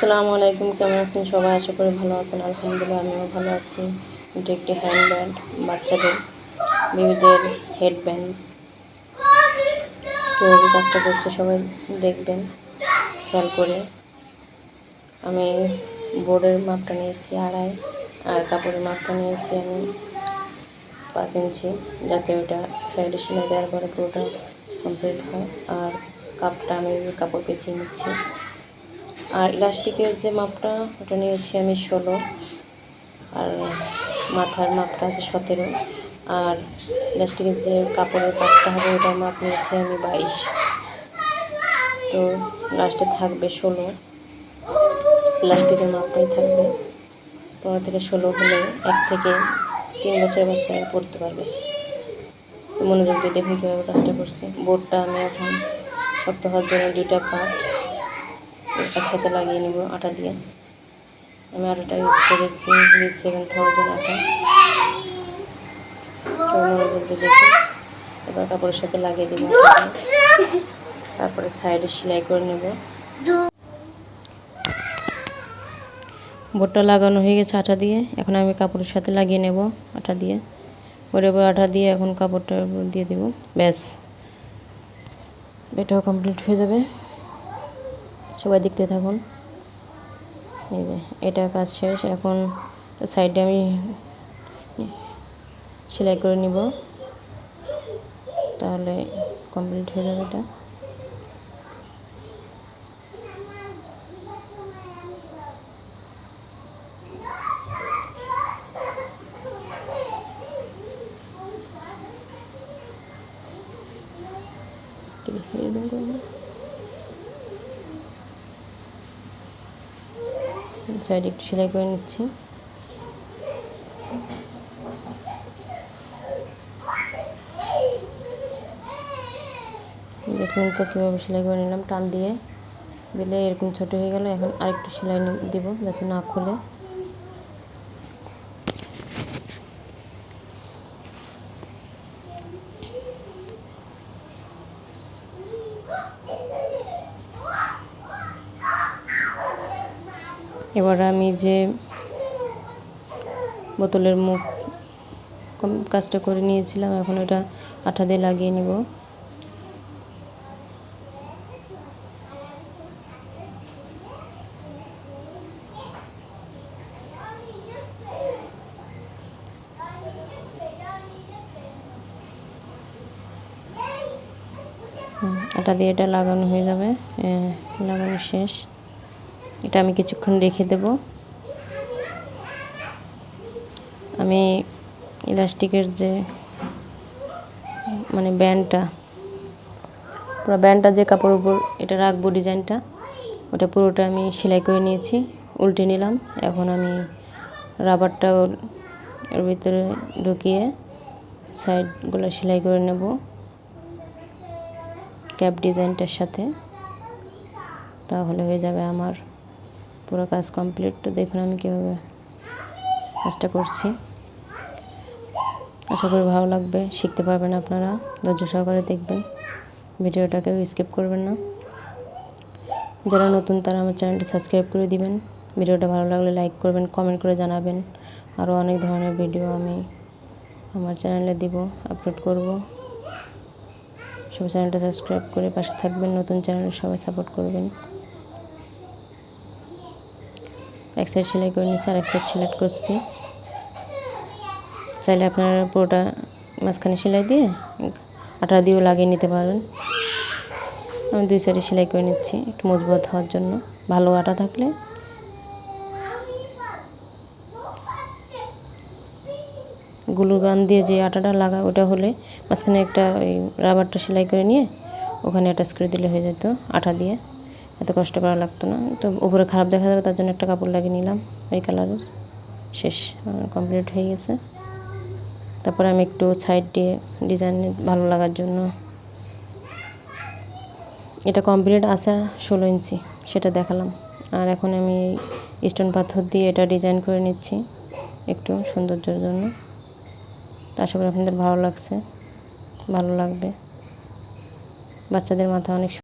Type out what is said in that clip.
আসসালামু আলাইকুম, কেমন আছেন সবাই? আশা করি ভালো আছেন, আলহামদুলিল্লাহ আমিও ভালো আছি। এটি একটি হ্যান্ড ব্যান্ড বাচ্চাদের, বেবিদের হেড ব্যান্ড কীভাবে কাজটা করছে সবাই, দেখবেন, খেয়াল করে। আমি বোর্ডের মাপটা নিয়েছি আড়াই, আর কাপড়ের মাপটা নিয়েছি আমি পাঁচ ইঞ্চি, যাতে ওটা সাইডে সেলাই দেওয়ার পরে পুরোটা কমপ্লিট হয়। আর কাপটা আমি কাপড় পেঁচিয়ে নিচ্ছি। আর ইলাস্টিকের যে মাপটা, ওটা নিয়েছি আমি ষোলো। আর মাথার মাপটা আছে সতেরো। আর ইলাস্টিকের যে কাপড়ের পাটটা হবে ওটার মাপ নিয়েছি আমি বাইশ। তো লাস্টে থাকবে ষোলো। প্লাস্টিকের মাপটাই থাকবে। পনেরো থেকে ষোলো হলে এক থেকে তিন বছরের বাচ্চারা পড়তে পারবে। মনোযোগ দিয়ে দেখুন কীভাবে কাজটা করছে। বোর্ডটা আমি এখন হওয়ার জন্য দুইটা পার্ট। একসাথে লাগিয়ে নেব আটা দিয়ে। আমি আটাটা ইউজ করেছি সেভেন থাউজেন্ড আটা। এবার কাপড়ের সাথে লাগিয়ে দেবো তারপরে সাইডে সেলাই করে নেব। বোটটা লাগানো হয়ে গেছে আটা দিয়ে। এখন আমি কাপড়ের সাথে লাগিয়ে নেব আটা দিয়ে। ওর এবার আটা দিয়ে এখন কাপড়টা দিয়ে দেব। ব্যাস। এটাও কমপ্লিট হয়ে যাবে। সবাই দেখতে থাকুন। এই যে, এটা কাজ শেষ। এখন সাইডে আমি সেলাই করে নিব। তাহলে কমপ্লিট হয়ে যাবে এটা। সাইড একটু সেলাই করে নিচ্ছি। দেখুন তো কীভাবে সেলাই করে নিলাম, টান দিয়ে। দিলে এরকম ছোটো হয়ে গেল, এখন আরেকটু সেলাই দিব যাতে না খুলে। এবার আমি যে বোতলের মুখ কাজটা করে নিয়েছিলাম, এখন এটা আঠা দিয়ে লাগিয়ে নিব। আটা দিয়ে এটা লাগানো হয়ে যাবে। লাগানো শেষ। এটা আমি কিছুক্ষণ রেখে দেব। আমি ইলাস্টিকের যে মানে ব্যান্ডটা, পুরো ব্যান্ডটা যে কাপড়ের উপর এটা রাখব ডিজাইনটা, ওটা পুরোটা আমি সেলাই করে নিয়েছি, উল্টে নিলাম। এখন আমি রাবারটা ওর ভিতরে ঢুকিয়ে সাইডগুলো সেলাই করে নেব ক্যাপ ডিজাইনটার সাথে। তাহলে হয়ে যাবে আমার পুরো কাজ কমপ্লিট দেখুন আমি কীভাবে কাজটা করছি। আশা করি ভালো লাগবে, শিখতে পারবেন আপনারা, ধৈর্য সহকারে দেখবেন। ভিডিওটাকেও স্কিপ করবেন না। যারা নতুন, তারা আমার চ্যানেলটি সাবস্ক্রাইব করে দিবেন। ভিডিওটা ভালো লাগলে লাইক করবেন কমেন্ট করে জানাবেন। আরও অনেক ধরনের ভিডিও আমি আমার চ্যানেলে দিব আপলোড করব। সবাই চ্যানেলটা সাবস্ক্রাইব করে পাশে থাকবেন, নতুন চ্যানেলে সবাই সাপোর্ট করবেন। এক সাইড সেলাই করে নিচ্ছি আর এক সাইড সিলেক্ট করছি। চাইলে আপনারা পুরোটা মাঝখানে সেলাই দিয়ে আটা দিয়েও লাগিয়ে নিতে পারবেন আমি দুই সাইডে সেলাই করে নিচ্ছি, একটু মজবুত হওয়ার জন্য। ভালো আটা থাকলে। গান দিয়ে যে আটাটা লাগা, ওটা হলে মাঝখানে একটা ওই রাবারটা সেলাই করে নিয়ে ওখানে অ্যাটাচ করে দিলে হয়ে যেত আটা দিয়ে। এত কষ্ট করা লাগতো না। তো উপরে খারাপ দেখা যাবে, তার জন্য একটা কাপড় লাগিয়ে নিলাম ওই কালারের শেষ কমপ্লিট হয়ে গেছে। তারপরে আমি একটু সাইড দিয়ে ডিজাইন ভালো লাগার জন্য, এটা কমপ্লিট আছে ষোলো ইঞ্চি, সেটা দেখালাম। আর এখন আমি স্টোন পাথর দিয়ে এটা ডিজাইন করে নিচ্ছি একটু সৌন্দর্যের জন্য। আশা করি আপনাদের ভালো লাগছে, ভালো লাগবে। বাচ্চাদের মাথা অনেক